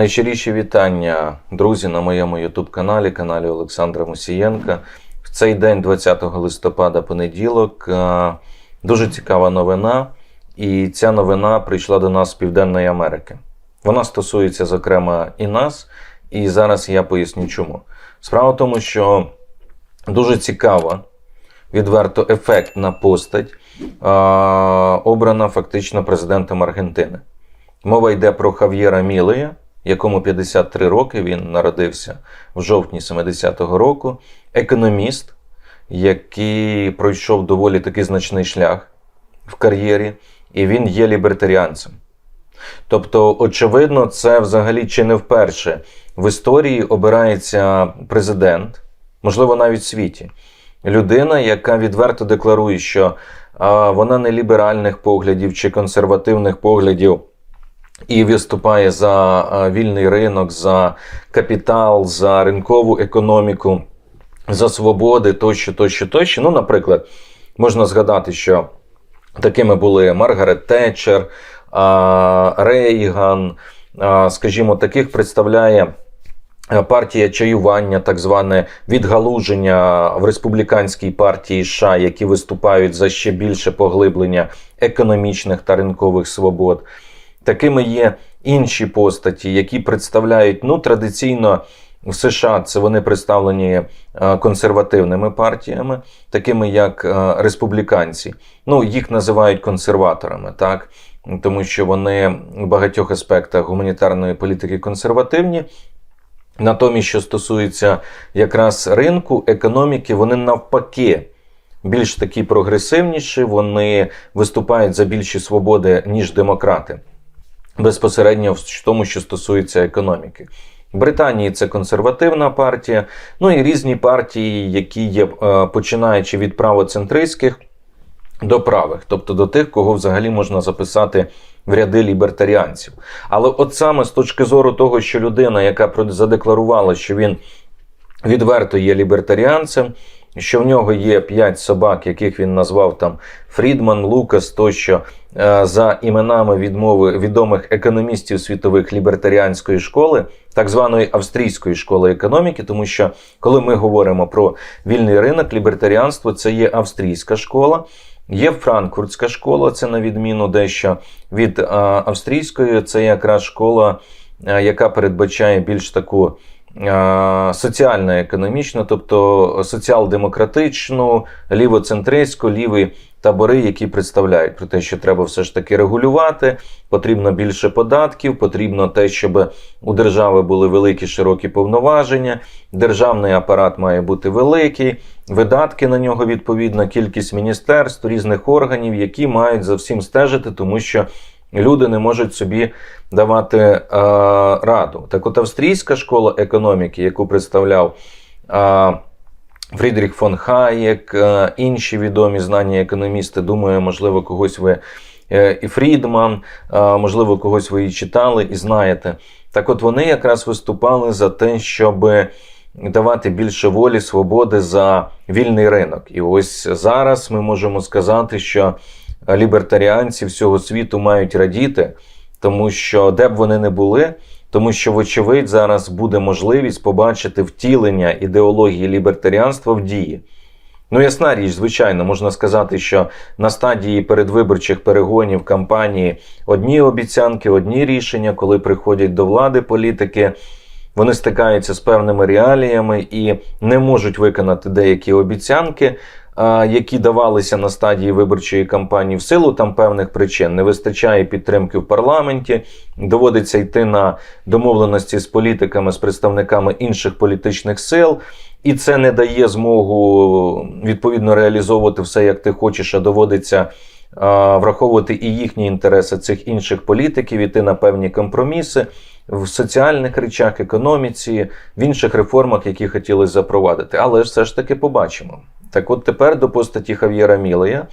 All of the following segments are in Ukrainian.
Найщиріші вітання, друзі, на моєму ютуб-каналі, каналі Олександра Мусієнка. В цей день, 20 листопада, понеділок, е, дуже цікава новина. І ця новина прийшла до нас з Південної Америки. Вона стосується, зокрема, і нас. І зараз я поясню чому. Справа в тому, що дуже цікава, відверто ефектна постать, е, обрана фактично президентом Аргентини. Мова йде про Хав'єра Мілея, якому 53 роки він народився в жовтні 70-го року. Економіст, який пройшов доволі таки значний шлях в кар'єрі, і він є лібертаріанцем. Тобто, очевидно, це взагалі чи не вперше в історії обирається президент, можливо, навіть в світі. Людина, яка відверто декларує, що а, вона не ліберальних поглядів чи консервативних поглядів і виступає за вільний ринок, за капітал, за ринкову економіку, за свободи тощо, тощо, тощо. Ну, наприклад, можна згадати, що такими були Маргарет Тетчер, Рейган, скажімо, таких представляє. е, Партія чаювання, так зване відгалуження в республіканській партії США, які виступають за ще більше поглиблення економічних та ринкових свобод. Такими є інші постаті, які представляють ну, традиційно в США це вони представлені е, консервативними партіями, такими як е, республіканці. Ну, їх називають консерваторами, так? Тому що вони в багатьох аспектах гуманітарної політики консервативні. Натомість, що стосується якраз ринку, економіки, вони навпаки більш такі прогресивніші, вони виступають за більші свободи, ніж демократи безпосередньо в тому, що стосується економіки. Британії це консервативна партія, ну і різні партії, які є е, починаючи від правоцентристських до правих, тобто до тих, кого взагалі можна записати в ряди лібертаріанців. Але от саме з точки зору того, що людина, яка задекларувала, що він відверто є лібертаріанцем, що в нього є п'ять собак, яких він назвав там Фрідман, Лукас тощо за іменами відмови відомих економістів світових лібертаріанської школи, так званої австрійської школи економіки, тому що коли ми говоримо про вільний ринок, лібертаріанство це є австрійська школа. Є франкфуртська школа, це на відміну дещо від е, австрійської, це якраз школа, е, яка передбачає більш таку е, соціально-економічну, тобто соціал-демократичну, лівоцентристську, ліві табори, які представляють про те, що треба все ж таки регулювати, потрібно більше податків, потрібно те, щоб у держави були великі широкі повноваження, державний апарат має бути великий, видатки на нього відповідно, кількість міністерств, різних органів, які мають за всім стежити, тому що люди не можуть собі давати е, раду. Так от австрійська школа економіки, яку представляв е, Фрідріх фон Хаєк, е, інші відомі знані економісти, думаю, можливо, когось ви е, і Фрідман, е, можливо, когось ви і читали і знаєте. Так от вони якраз виступали за те, щоб давати більше волі, свободи за вільний ринок. І ось зараз ми можемо сказати, що лібертаріанці всього світу мають радіти, тому що де б вони не були, тому що, вочевидь, зараз буде можливість побачити втілення ідеології лібертаріанства в дії. Ну, ясна річ, звичайно, можна сказати, що на стадії передвиборчих перегонів кампанії одні обіцянки, одні рішення, коли приходять до влади політики, вони стикаються з певними реаліями і не можуть виконати деякі обіцянки, які давалися на стадії виборчої кампанії в силу там певних причин. Не вистачає підтримки в парламенті, доводиться йти на домовленості з політиками, з представниками інших політичних сил. І це не дає змогу відповідно реалізовувати все, як ти хочеш, а доводиться враховувати і їхні інтереси цих інших політиків, іти на певні компроміси в соціальних речах, економіці, в інших реформах, які хотіли запровадити. Але все ж таки побачимо. Так от тепер до постаті Хав'єра Мілея.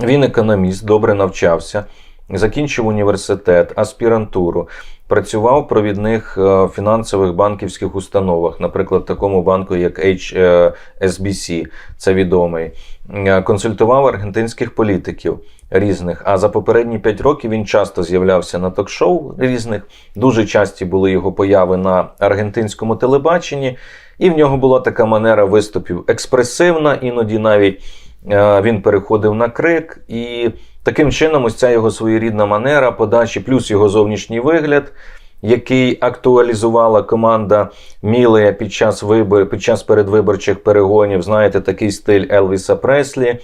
Він економіст, добре навчався. закінчив університет, аспірантуру, працював в провідних е, фінансових банківських установах, наприклад, такому банку, як HSBC, це відомий, Е, консультував аргентинських політиків різних. А за попередні 5 років він часто з'являвся на ток-шоу різних. Дуже часті були його появи на аргентинському телебаченні, і в нього була така манера виступів експресивна, іноді навіть е, він переходив на крик. І таким чином, ось ця його своєрідна манера подачі, плюс його зовнішній вигляд. Який актуалізувала команда Мілея під час вибор, під час передвиборчих перегонів, знаєте, такий стиль Елвіса Преслі,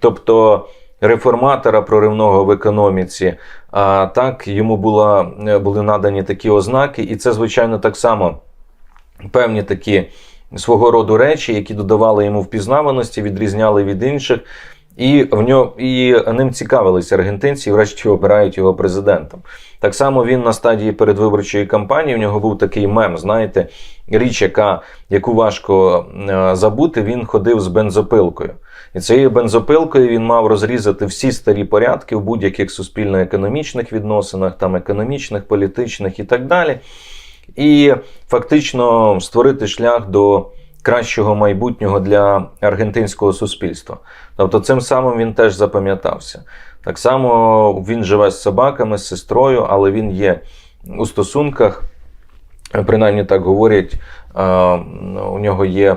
тобто реформатора проривного в економіці. А так йому була, були надані такі ознаки, і це, звичайно, так само певні такі свого роду речі, які додавали йому впізнаваності, відрізняли від інших. І в нього і ним цікавилися аргентинці, і врешті обирають його президентом. Так само він на стадії передвиборчої кампанії. В нього був такий мем, знаєте, річ, яка яку важко е, забути. Він ходив з бензопилкою. І цією бензопилкою він мав розрізати всі старі порядки в будь-яких суспільно-економічних відносинах, там економічних, політичних і так далі. І фактично створити шлях до кращого майбутнього для аргентинського суспільства. Тобто, цим самим він теж запам'ятався. Так само він живе з собаками, з сестрою, але він є у стосунках, принаймні так говорять, у нього є,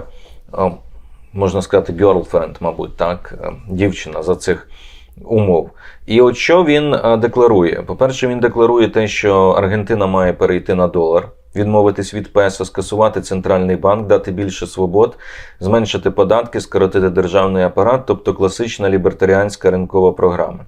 можна сказати, girlfriend, мабуть, так, дівчина за цих умов. І от що він декларує? По-перше, він декларує те, що Аргентина має перейти на долар відмовитись від песо, скасувати центральний банк, дати більше свобод, зменшити податки, скоротити державний апарат, тобто класична лібертаріанська ринкова програма.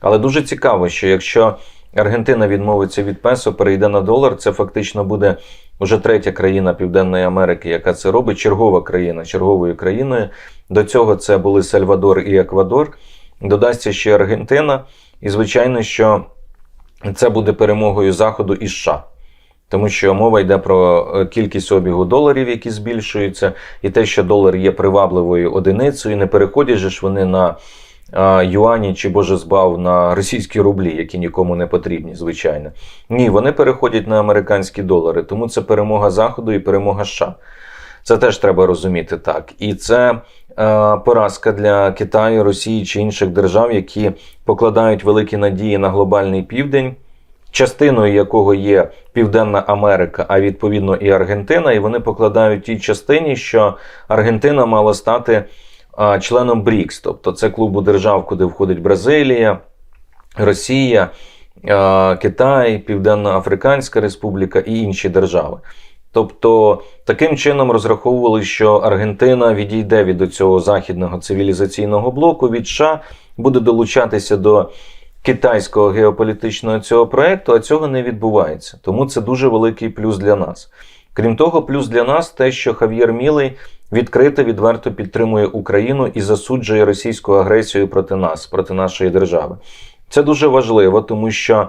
Але дуже цікаво, що якщо Аргентина відмовиться від песо, перейде на долар, це фактично буде вже третя країна Південної Америки, яка це робить. Чергова країна, черговою країною. До цього це були Сальвадор і Еквадор. Додасться ще Аргентина, і звичайно, що це буде перемогою Заходу і США. Тому що мова йде про е, кількість обігу доларів, які збільшуються, і те, що долар є привабливою одиницею, не переходять ж вони на юані чи боже збав на російські рублі, які нікому не потрібні, звичайно. Ні, вони переходять на американські долари. Тому це перемога Заходу і перемога США. Це теж треба розуміти так. І це е, поразка для Китаю, Росії чи інших держав, які покладають великі надії на глобальний південь частиною якого є Південна Америка, а відповідно і Аргентина, і вони покладають тій частині, що Аргентина мала стати членом БРІКС, тобто це клубу держав, куди входить Бразилія, Росія, Китай, Південна Африканська Республіка і інші держави. Тобто таким чином розраховували, що Аргентина відійде від цього західного цивілізаційного блоку від США, буде долучатися до китайського геополітичного цього проекту, а цього не відбувається. Тому це дуже великий плюс для нас. Крім того, плюс для нас те, що Хав'єр Мілий відкрито відверто підтримує Україну і засуджує російську агресію проти нас, проти нашої держави. Це дуже важливо, тому що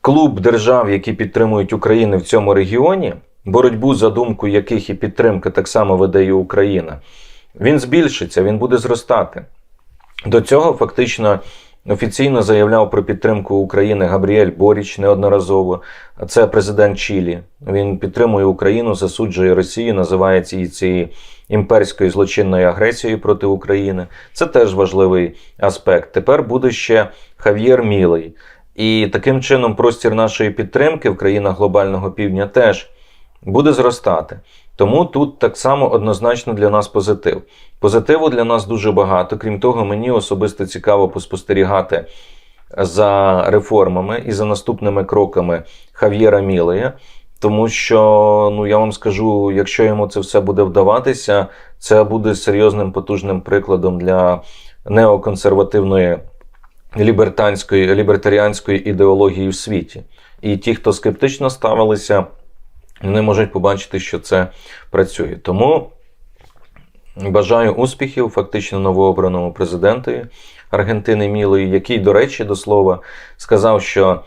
клуб держав, які підтримують Україну в цьому регіоні, боротьбу за думку яких і підтримка так само і Україна, він збільшиться, він буде зростати. До цього фактично Офіційно заявляв про підтримку України Габріель Боріч неодноразово. Це президент Чилі. Він підтримує Україну, засуджує Росію, називає ці цією імперською злочинною агресією проти України. Це теж важливий аспект. Тепер буде ще Хав'єр Мілий. І таким чином простір нашої підтримки в країнах глобального півдня теж буде зростати. Тому тут так само однозначно для нас позитив. Позитиву для нас дуже багато. Крім того, мені особисто цікаво поспостерігати за реформами і за наступними кроками Хав'єра Мілея. Тому що, ну я вам скажу, якщо йому це все буде вдаватися, це буде серйозним потужним прикладом для неоконсервативної лібертанської, лібертаріанської ідеології в світі. І ті, хто скептично ставилися вони можуть побачити, що це працює. Тому бажаю успіхів фактично новообраному президентові Аргентини Мілої, який, до речі, до слова, сказав, що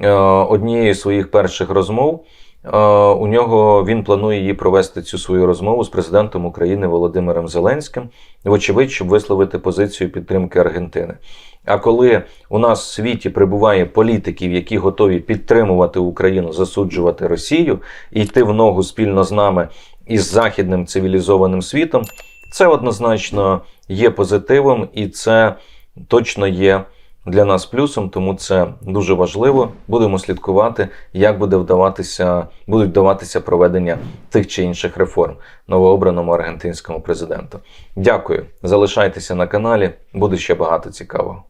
е, однією з своїх перших розмов У нього він планує її провести цю свою розмову з президентом України Володимиром Зеленським, вочевидь, щоб висловити позицію підтримки Аргентини. А коли у нас в світі прибуває політиків, які готові підтримувати Україну, засуджувати Росію і йти в ногу спільно з нами із західним цивілізованим світом, це однозначно є позитивом, і це точно є для нас плюсом, тому це дуже важливо. Будемо слідкувати, як буде вдаватися, будуть вдаватися проведення тих чи інших реформ новообраному аргентинському президенту. Дякую, залишайтеся на каналі, буде ще багато цікавого.